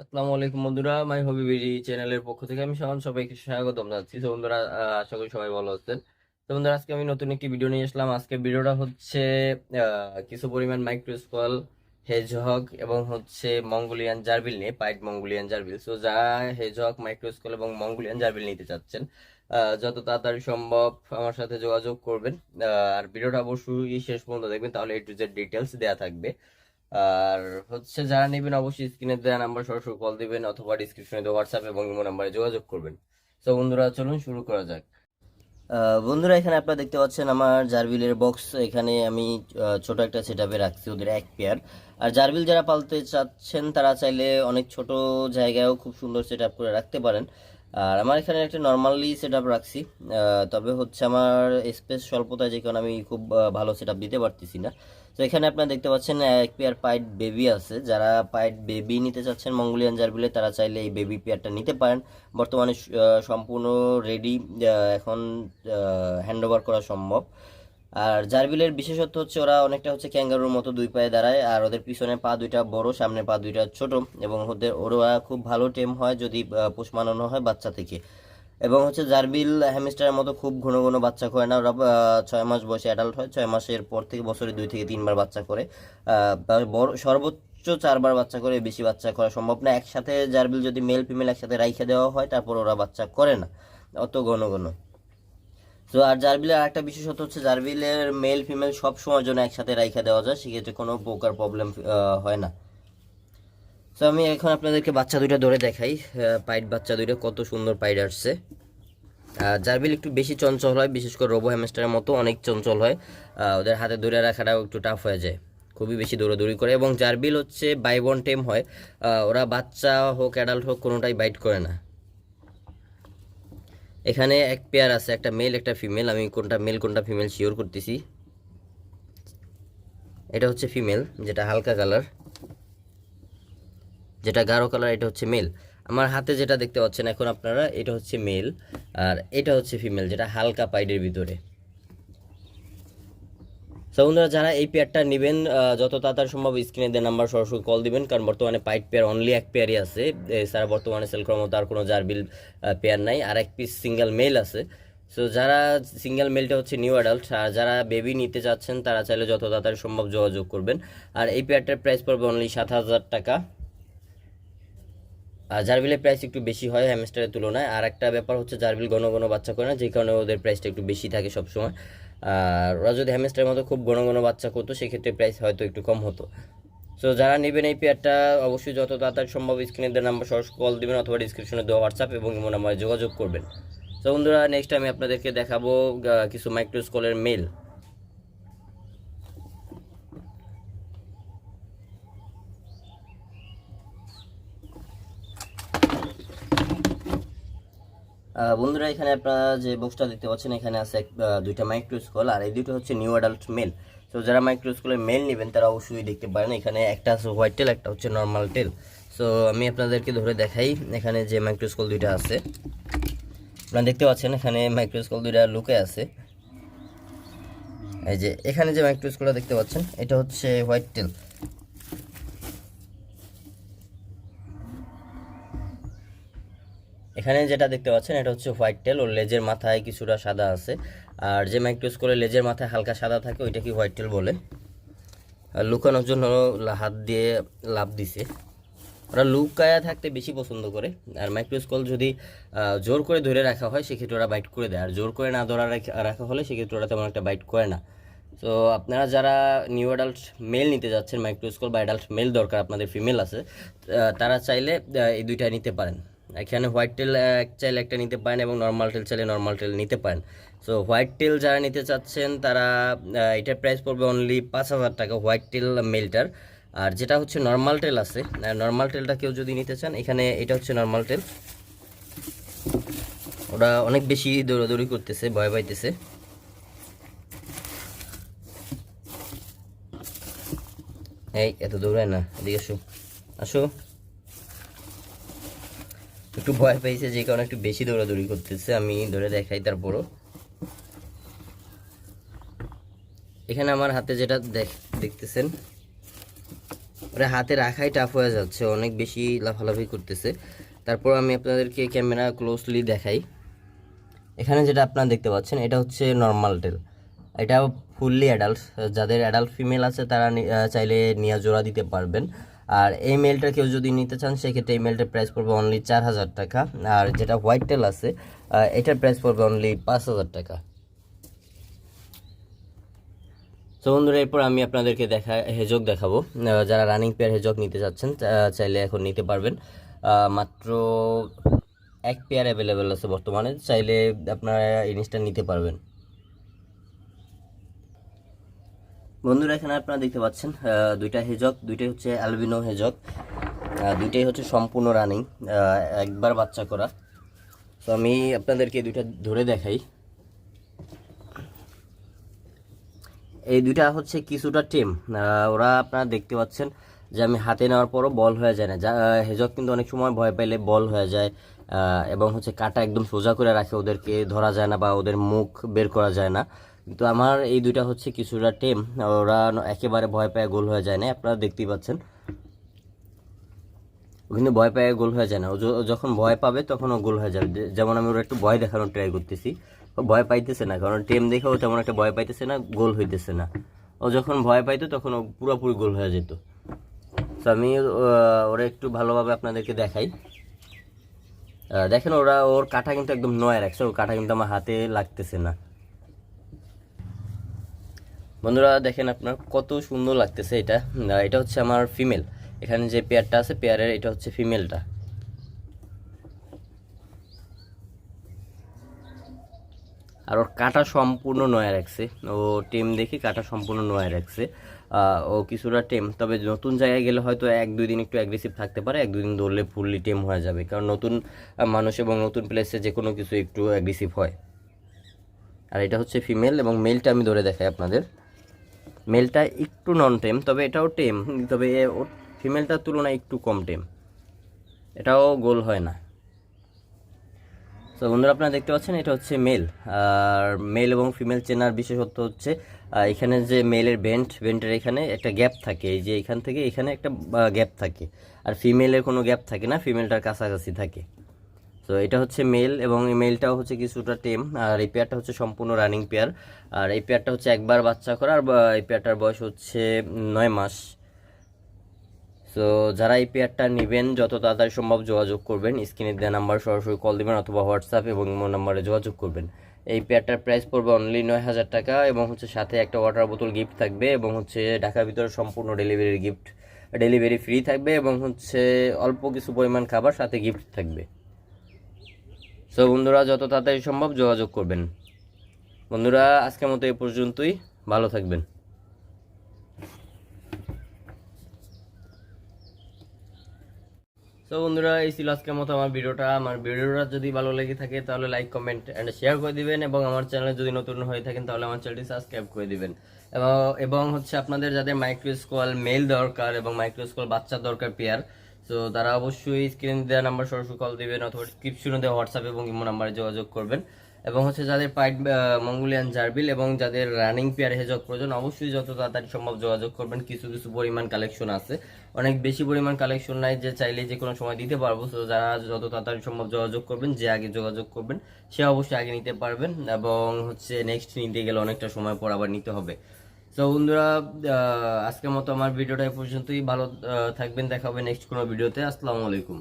আসসালামু আলাইকুম বন্ধুরা, মাই হবি বিডি চ্যানেলের পক্ষ থেকে আমি শাওন সবাইকে স্বাগতম জানাচ্ছি। তো বন্ধুরা আশা করি সবাই ভালো আছেন। তো বন্ধুরা, আজকে আমি নতুন একটি ভিডিও নিয়ে আসলাম। আজকে ভিডিওটা হচ্ছে কিছু পরিমাণ মাইক্রোস্কল হেজহগ এবং হচ্ছে মঙ্গোলিয়ান জারবিল নিয়ে পাইট মঙ্গোলিয়ান জার্বিল। সো যারা হেজহগ মাইক্রোস্কল এবং মঙ্গোলিয়ান জার্বিল নিতে চাচ্ছেন যত তাড়াতাড়ি সম্ভব আমার সাথে যোগাযোগ করবেন। আর ভিডিওটা অবশ্যই শেষ পর্যন্ত দেখবেন, তাহলে এ টু জেড ডিটেলস দেওয়া থাকবে। আর হচ্ছে যারা নেবেন অবশ্যই স্ক্রিনে দেওয়া নাম্বার, সরাসরি কল দিবেন অথবা ডিসক্রিপশনে দেওয়া হোয়াটসঅ্যাপ এবং ইমো নাম্বারে যোগাযোগ করবেন। তো বন্ধুরা, চলুন শুরু করা যাক। বন্ধুরা, এখানে আপনারা দেখতে পাচ্ছেন আমার জারবিলের বক্স এখানে আমি ছোট একটা সেটআপে রাখছি ওদের এক পেয়ার আর জারবিল যারা পালতে চাচ্ছেন, তারা চাইলে অনেক ছোট জায়গায়ও খুব সুন্দর সেটআপ করে রাখতে পারেন। আর আমার এখানে একটা নর্মালি সেটআপ রাখছি। তবে হচ্ছে আমার স্পেস স্বল্পতায় যে কারণে আমি খুব ভালো সেটআপ দিতে পারতেছি না। তো এখানে আপনারা দেখতে পাচ্ছেন এক পেয়ার পাইট বেবি আছে। যারা পাইট বেবি নিতে চাচ্ছেন মঙ্গোলিয়ান জারবিলে, তারা চাইলে এই বেবি পেয়ারটা নিতে পারেন। বর্তমানে সম্পূর্ণ রেডি এখন হ্যান্ড ওভার করা সম্ভব। আর জারবিলের বিশেষত্ব হচ্ছে ওরা অনেকটা হচ্ছে ক্যাঙ্গারুর মতো দুই পায়ে দাঁড়ায়, আর ওদের পিছনে পা দুইটা বড়, সামনে পা দুইটা ছোট, এবং ওদের ওরা খুব ভালো টেম হয় যদি পোষ মানানো হয় বাচ্চা থেকে। এবং হচ্ছে জারবিল হ্যামিস্টারের মতো খুব ঘন ঘন বাচ্চা করে না, ওরা ছয় মাস বয়সে অ্যাডাল্ট হয়, ছয় মাসের পর থেকে বছরে দুই থেকে তিনবার বাচ্চা করে। বড়, সর্বোচ্চ চারবার বাচ্চা করে, বেশি বাচ্চা করা সম্ভব না। একসাথে জারবিল যদি মেল ফিমেল একসাথে রাইখে দেওয়া হয়, তারপর ওরা বাচ্চা করে না, অত ঘন ঘন। তো আর জারবিলের আরেকটা বিশেষত্ব হচ্ছে জারবিলের মেল ফিমেল সব সময়ের জন্য একসাথে রাইখা দেওয়া যায়, সেক্ষেত্রে কোনো প্রকার প্রবলেম হয় না। তো আমি এখন আপনাদেরকে বাচ্চা দুইটা ধরে দেখাই পাইট বাচ্চা দুইটা কত সুন্দর পাইট আসছে। জারবিল একটু বেশি চঞ্চল হয়, বিশেষ করে রোবো হ্যামস্টারের মতো অনেক চঞ্চল হয়। ওদের হাতে ধরে রাখাটাও একটু টাফ হয়ে যায়, খুবই বেশি দৌড়াদৌড়ি করে। এবং জারবিল হচ্ছে বাইবন টেম হয় ওরা বাচ্চা হোক অ্যাডাল্ট হোক, কোনোটাই বাইট করে না। এখানে এক পেয়ার আছে, একটা মেল একটা ফিমেল আমি কোনটা মেল কোনটা ফিমেল শিওর করতেছি। এটা হচ্ছে ফিমেল যেটা হালকা কালার যেটা গাঢ় কালার এটা হচ্ছে মেল আমার হাতে যেটা দেখতে পাচ্ছেন এখন আপনারা, এটা হচ্ছে মেল আর এটা হচ্ছে ফিমেল যেটা হালকা পাইডের ভিতরে। তো বন্ধুরা, যারা এই পেয়ারটা নেবেন যত তাড়াতাড়ি সম্ভব স্ক্রিনে দেওয়া নাম্বার সরাসরি কল দিবেন, কারণ বর্তমানে পাইট পেয়ার অনলি এক পেয়ারই আছে। এছাড়া বর্তমানে সেল করার মতো আর কোনো জারবিল পেয়ার নাই। আর এক পিস সিঙ্গেল মেল আছে। সো যারা সিঙ্গেল মেলটা হচ্ছে নিউ অ্যাডাল্ট আর যারা বেবি নিতে চাচ্ছেন, তারা চাইলে যত তাড়াতাড়ি সম্ভব যোগাযোগ করবেন। আর এই পেয়ারটার প্রাইস পড়বে অনলি সাত হাজার টাকা। আর জারবিলের প্রাইস একটু বেশি হয় হ্যামস্টারের তুলনায়। আর একটা ব্যাপার হচ্ছে জারবিল ঘন ঘন বাচ্চা করে না, যে কারণে ওদের প্রাইসটা একটু বেশি থাকে সবসময়। আর ওরা যদি হ্যামস্টারের মতো খুব ঘন ঘন বাচ্চা করতো, সেক্ষেত্রে প্রাইস হয়তো একটু কম হতো। সো যারা নেবেন এই পেয়ারটা অবশ্যই যত তাড়াতাড়ি সম্ভব স্ক্রিনে দেওয়ার নাম্বার সরাসরি কল দিবেন অথবা ডিসক্রিপশনে দেওয়া হোয়াটসঅ্যাপ এবং ইমো নাম্বারে যোগাযোগ করবেন। তো বন্ধুরা নেক্সট আমি আপনাদেরকে দেখাবো কিছু মাইক্রোস্কলের মেল বন্ধুরা, এখানে আপনারা যে বক্সটা দেখতে পাচ্ছেন, এখানে আছে দুইটা মাইক্রোস্কোল আর এই দুটো হচ্ছে নিউ অ্যাডাল্ট মেল তো যারা মাইক্রোস্কলের মেল নেবেন, তারা অবশ্যই দেখতে পারেন। এখানে একটা আছে হোয়াইট টেল একটা হচ্ছে নর্মাল টেল সো আমি আপনাদেরকে ধরে দেখাই, এখানে যে মাইক্রোস্কোল দুইটা আছে। আপনারা দেখতে পাচ্ছেন, এখানে মাইক্রোস্কোল দুইটা লুকে আছে। এই যে, এখানে যে মাইক্রোস্কলটা দেখতে পাচ্ছেন, এটা হচ্ছে হোয়াইট টেল এখানে যেটা দেখতে পাচ্ছেন, এটা হচ্ছে হোয়াইট টেল। ওর লেজের মাথায় কিছুটা সাদা আছে। আর যে মাইক্রোস্কোলের লেজের মাথায় হালকা সাদা থাকে, ওইটা কি হোয়াইট টেল বলে? আর লুকানোর জন্য হাত দিয়ে লাভ দিছে। ওরা লুকায়া থাকতে বেশি পছন্দ করে। আর মাইক্রোস্কল যদি জোর করে ধরে রাখা হয়, সেক্ষেত্রে ওরা বাইট করে দেয়। আর জোর করে না ধরা রাখা রাখা হলে সেক্ষেত্রে ওরা তেমন একটা বাইট করে না। তো আপনারা যারা নিউ অ্যাডাল্ট মেল নিতে যাচ্ছেন মাইক্রোস্কল বা অ্যাডাল্ট মেল দরকার আপনাদের ফিমেল আছে তারা চাইলে এই দুইটা নিতে পারেন। এখানে হোয়াইট টেল চাইলে একটা নিতে পারেন এবং নর্মাল টেল চাইলে নর্মাল টেল নিতে পারেন। সো হোয়াইট টেল যারা নিতে চাচ্ছেন, তারা এটার প্রাইস পড়বে অনলি পাঁচ হাজার টাকা হোয়াইট টেল মেলটার আর যেটা হচ্ছে নর্মাল টেল আছে নর্মাল টেলটা কেউ যদি নিতে চান, এখানে এটা হচ্ছে নর্মাল টেল ওরা অনেক বেশি দৌড়াদৌড়ি করতেছে, ভয় পাইতেছে। এই, এত দৌড়ায় না, এদিকে আসো। আসো। একটু ভয় পেয়েছে, যে কারণে একটু বেশি দৌড়াদৌড়ি করতেছে। আমি ধরে দেখাই তারপরও। এখানে আমার হাতে যেটা দেখ, দেখতেছেন ওরা হাতে রাখাই টাফ হয়ে যাচ্ছে, অনেক বেশি লাফালাফি করতেছে। তারপর আমি আপনাদেরকে ক্যামেরা ক্লোজলি দেখাই। এখানে যেটা আপনারা দেখতে পাচ্ছেন, এটা হচ্ছে নর্মাল টেল এটা ফুললি অ্যাডাল্ট যাদের অ্যাডাল্ট ফিমেল আছে, তারা চাইলে নিয়ে জোড়া দিতে পারবেন। আর এই মেলটা কেউ যদি নিতে চান, সেক্ষেত্রে এই মেলটার প্রাইস পড়বে অনলি চার হাজার টাকা। আর যেটা হোয়াইট টেল আছে এটার প্রাইস পড়বে অনলি পাঁচ হাজার টাকা। তো বন্ধুরা, এরপর আমি আপনাদেরকে দেখা হেজক দেখাবো। যারা রানিং পেয়ার হেজক নিতে চাচ্ছেন চাইলে এখন নিতে পারবেন। মাত্র এক পেয়ার অ্যাভেলেবেল আছে বর্তমানে, চাইলে আপনারা জিনিসটা নিতে পারবেন। বন্ধুরা, এখানে আপনারা দেখতে পাচ্ছেন দুইটা হেজক, দুইটাই হচ্ছে অ্যালবিনো হেজক দুইটাই হচ্ছে সম্পূর্ণ রানিং একবার বাচ্চা করা। তো আমি আপনাদেরকে দুইটা ধরে দেখাই। এই দুইটা হচ্ছে কিছুটা টেম ওরা আপনারা দেখতে পাচ্ছেন যে আমি হাতে নেওয়ার পরও বল হয়ে যায় না। যা হেজক কিন্তু অনেক সময় ভয় পাইলে বল হয়ে যায় এবং হচ্ছে কাটা একদম সোজা করে রাখে ওদেরকে, ধরা যায় না বা ওদের মুখ বের করা যায় না। কিন্তু আমার এই দুইটা হচ্ছে কিছুটা টেম ওরা একেবারে ভয় পায় গোল হয়ে যায় না আপনারা দেখতেই পাচ্ছেন। কিন্তু ভয় পেয়ে গোল হয়ে যায় না। ও যখন ভয় পাবে তখন ও গোল হয়ে যাবে। যেমন আমি ওরা একটু ভয় দেখানোর ট্রাই করতেছি। ও ভয় পাইতেছে না, কারণ টেম দেখে ও তেমন একটা ভয় পাইতেছে না, গোল হইতেছে না। ও যখন ভয় পাইতো তখন ও পুরোপুরি গোল হয়ে যেত। তো আমি ওরা একটু ভালোভাবে আপনাদেরকে দেখাই। দেখেন ওরা, ওর কাঁটা কিন্তু একদম নয় রাখছে, ওর কাঁটা কিন্তু আমার হাতে লাগতেছে না। বন্ধুরা, দেখেন আপনার কত সুন্দর লাগতেছে এটা। এটা হচ্ছে আমার ফিমেল এখানে যে পেয়ারটা আছে পেয়ারের এটা হচ্ছে ফিমেলটা আর ওর কাটা সম্পূর্ণ নয়া রাখছে। ও টেম দেখে কাটা সম্পূর্ণ নয়া রাখছে। ও কিছুটা টেম, তবে নতুন জায়গায় গেলে হয়তো এক দুই দিন একটু অ্যাগ্রেসিভ থাকতে পারে, এক দুই দিন ধরলে ফুললি টেম হয়ে যাবে। কারণ নতুন মানুষ এবং নতুন প্লেসে যে কোনো কিছু একটু অ্যাগ্রেসিভ হয়। আর এটা হচ্ছে ফিমেল এবং মেলটা আমি ধরে দেখাই আপনাদের। মেলটা একটু নন টেম তবে এটাও টেম তবে ফিমেলটার তুলনায় একটু কম টেম এটাও গোল হয় না। তো বন্ধুরা, আপনারা দেখতে পাচ্ছেন, এটা হচ্ছে মেল আর মেল এবং ফিমেল চেনার বিশেষত্ব হচ্ছে এখানে যে মেলের বেন্ট ভেন্টের এখানে একটা গ্যাপ থাকে। এই যে এখান থেকে এখানে একটা গ্যাপ থাকে। আর ফিমেলের কোনো গ্যাপ থাকে না ফিমেলটার কাছাকাছি থাকে। তো এটা হচ্ছে মেল এবং এই মেলটাও হচ্ছে কিছুটা টেম আর এই পেয়ারটা হচ্ছে সম্পূর্ণ রানিং পেয়ার আর এই পেয়ারটা হচ্ছে একবার বাচ্চা করা, আর এই পেয়ারটার বয়স হচ্ছে নয় মাস। সো যারা এই পেয়ারটা নেবেন, যত তাড়াতাড়ি সম্ভব যোগাযোগ করবেন, স্ক্রিনে দেওয়া নাম্বার সরাসরি কল দিবেন অথবা হোয়াটসঅ্যাপ এবং ইমো নাম্বারে যোগাযোগ করবেন। এই পেয়ারটার প্রাইস পড়বে অনলি নয় হাজার টাকা এবং হচ্ছে সাথে একটা ওয়াটার বোতল গিফট থাকবে এবং হচ্ছে ঢাকার ভিতরে সম্পূর্ণ ডেলিভারি গিফট ডেলিভারি ফ্রি থাকবে এবং হচ্ছে অল্প কিছু পরিমাণ খাবার সাথে গিফট থাকবে। সো বন্ধুরা, যত তাড়াতাড়ি সম্ভব যোগাযোগ করবেন। বন্ধুরা, আজকের মতো এই পর্যন্তই। ভালো থাকবেন। তো বন্ধুরা, এই ছিল আজকের মতো আমার ভিডিওটা। আমার ভিডিওটা যদি ভালো লেগে থাকে, তাহলে লাইক কমেন্ট এন্ড শেয়ার করে দিবেন। এবং আমার চ্যানেলে যদি নতুন হয়ে থাকেন, তাহলে আমার চ্যানেলটি সাবস্ক্রাইব করে দিবেন। এবং এবং হচ্ছে আপনাদের যাদের মাইক্রোস্কোয়াল মেল দরকার এবং মাইক্রোস্কোয়াল বাচ্চা দরকার পেয়ার তো তারা অবশ্যই স্ক্রিন দেওয়া নাম্বার সরাসরি কল দিবেন অথবা ডিসক্রিপশনে দেওয়া হোয়াটসঅ্যাপ এবং ইমো নাম্বারে যোগাযোগ করবেন। এবং হচ্ছে যাদের পাইট মঙ্গোলিয়ান জার্বিল এবং যাদের রানিং পেয়ার হেজক প্রয়োজন, অবশ্যই যত তাড়াতাড়ি সম্ভব যোগাযোগ করবেন। কিছু কিছু পরিমাণ কালেকশন আছে। অনেক বেশি পরিমাণ কালেকশন নাই যে চাইলে যে কোনো সময় দিতে পারব। তো যারা যত তাড়াতাড়ি সম্ভব যোগাযোগ করবেন, যে আগে যোগাযোগ করবেন, সে অবশ্যই আগে নিতে পারবেন। এবং হচ্ছে নেক্সট নিতে গেলে অনেকটা সময় পর আবার নিতে হবে। তো বন্ধুরা আজকের মতো আমার ভিডিওটা পর্যন্তই। ভালো থাকবেন, দেখা হবে নেক্সট কোনো ভিডিওতে। আসসালামু আলাইকুম।